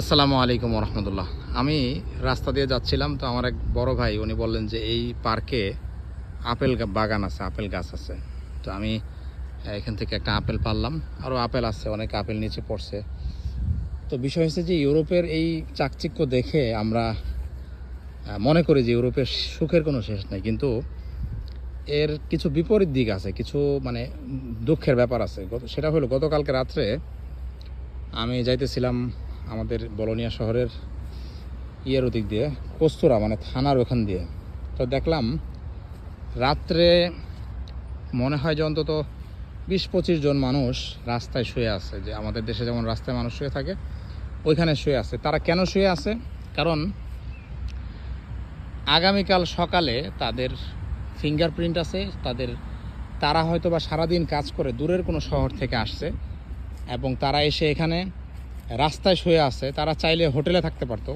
আসসালামু আলাইকুম রহমতুল্লাহ আমি রাস্তা দিয়ে যাচ্ছিলাম, তো আমার এক বড় ভাই, উনি বললেন যে এই পার্কে আপেল বাগান আছে, আপেল গাছ আছে। তো আমি এখান থেকে একটা আপেল পারলাম আরও আপেল আছে, অনেক আপেল নিচে পড়ছে। তো বিষয় হচ্ছে যে ইউরোপের এই চাকচিক্য দেখে আমরা মনে করি যে ইউরোপের সুখের কোনো শেষ নেই, কিন্তু এর কিছু বিপরীত দিক আছে, কিছু মানে দুঃখের ব্যাপার আছে। সেটা হলো গতকালকে রাত্রে আমি যাইতেছিলাম আমাদের বলনিয়া শহরের ইয়ের ওদিক দিয়ে, কস্তুরা মানে থানার ওখান দিয়ে। তো দেখলাম রাত্রে মনে হয় যে অন্তত বিশ পঁচিশ জন মানুষ রাস্তায় শুয়ে আছে, যে আমাদের দেশে যেমন রাস্তায় মানুষ শুয়ে থাকে, ওইখানে শুয়ে আছে। তারা কেন শুয়ে আছে? কারণ আগামীকাল সকালে তাদের ফিঙ্গারপ্রিন্ট আছে, তাদের তারা হয়তো বা সারাদিন কাজ করে দূরের কোনো শহর থেকে আসছে, এবং তারা এসে এখানে রাস্তায় শুয়ে আছে, তারা চাইলে হোটেলে থাকতে পারতো।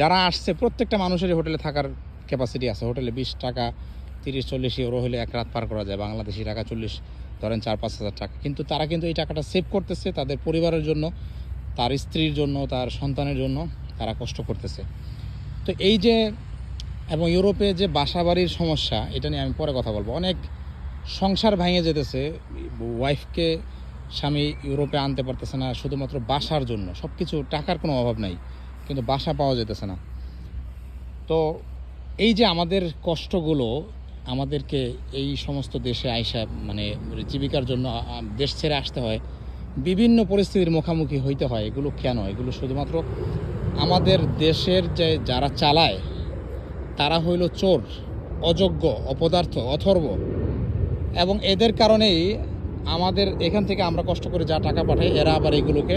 যারা আসছে, প্রত্যেকটা মানুষেরই হোটেলে থাকার ক্যাপাসিটি আছে। হোটেলে বিশ টাকা, তিরিশ, চল্লিশ ইউরো হলে এক রাত পার করা যায়। বাংলাদেশি টাকা চল্লিশ, ধরেন চার, পাঁচ হাজার টাকা। কিন্তু তারা কিন্তু এই টাকাটা সেভ করতেছে তাদের পরিবারের জন্য, তার স্ত্রীর জন্য, তার সন্তানের জন্য, তারা কষ্ট করতেছে। তো এই যে, এবং ইউরোপে যে বাসা বাড়ির সমস্যা, এটা নিয়ে আমি পরে কথা বলব। অনেক সংসার ভেঙে যেতেছে ওয়াইফকে স্বামী ইউরোপে আনতে পারতেছে না, শুধুমাত্র বাসার জন্য। সব কিছু টাকার কোনো অভাব নাই, কিন্তু বাসা পাওয়া যেতেছে না। তো এই যে আমাদের কষ্টগুলো, আমাদেরকে এই সমস্ত দেশে আইসা মানে জীবিকার জন্য দেশ ছেড়ে আসতে হয়। বিভিন্ন পরিস্থিতির মুখোমুখি হইতে হয়, এগুলো কেন? এগুলো শুধুমাত্র আমাদের দেশের যে যারা চালায়, তারা হইল চোর, অযোগ্য, অপদার্থ, অথর্ব। এবং এদের কারণেই আমাদের এখান থেকে আমরা কষ্ট করে যা টাকা পাঠাই, এরা আবার এগুলোকে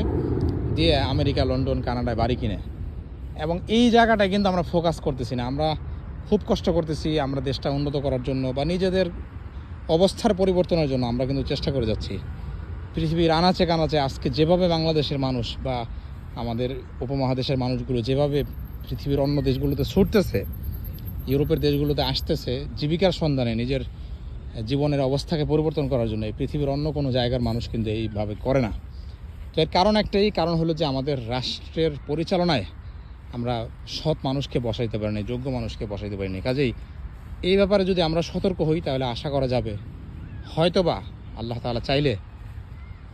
দিয়ে আমেরিকা, লন্ডন, কানাডায় বাড়ি কিনে। এবং এই জায়গাটায় কিন্তু আমরা ফোকাস করতেছি না। আমরা খুব কষ্ট করতেছি আমরা দেশটা উন্নত করার জন্য বা নিজেদের অবস্থার পরিবর্তনের জন্য আমরা কিন্তু চেষ্টা করে যাচ্ছি। পৃথিবীর আনাচে কানাচে আজকে যেভাবে বাংলাদেশের মানুষ বা আমাদের উপমহাদেশের মানুষগুলো যেভাবে পৃথিবীর অন্য দেশগুলোতে ছুটতেছে, ইউরোপের দেশগুলোতে আসতেছে, জীবিকার সন্ধানে নিজের জীবনের অবস্থাকে পরিবর্তন করার জন্য এই পৃথিবীর অন্য কোনো জায়গার মানুষ কিন্তু এইভাবে করে না। তো এর কারণ একটাই, কারণ হলো যে আমাদের রাষ্ট্রের পরিচালনায় আমরা সৎ মানুষকে বসাইতে পারিনি, যোগ্য মানুষকে বসাইতে পারিনি। কাজেই এই ব্যাপারে যদি আমরা সতর্ক হই, তাহলে আশা করা যাবে হয়তোবা আল্লাহ তাআলা চাইলে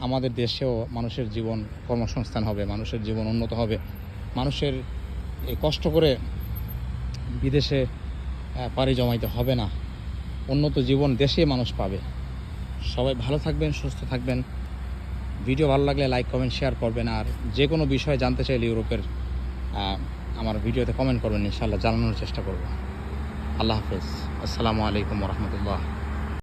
আমাদের দেশেও মানুষের জীবন কর্মসংস্থান হবে, মানুষের জীবন উন্নত হবে। মানুষের এই কষ্ট করে বিদেশে পাড়ি জমাইতে হবে না। উন্নত জীবন দেশে মানুষ পাবে। সবাই ভালো থাকবেন, সুস্থ থাকবেন। ভিডিও ভালো লাগলে লাইক, কমেন্ট, শেয়ার করবেন। আর যে কোনো বিষয়ে জানতে চাইলে ইউরোপের আমার ভিডিওতে কমেন্ট করবেন ইনশাল্লাহ জানানোর চেষ্টা করব। আল্লাহ হাফেজ। আসসালামু আলাইকুম রহমতুল্লাহ।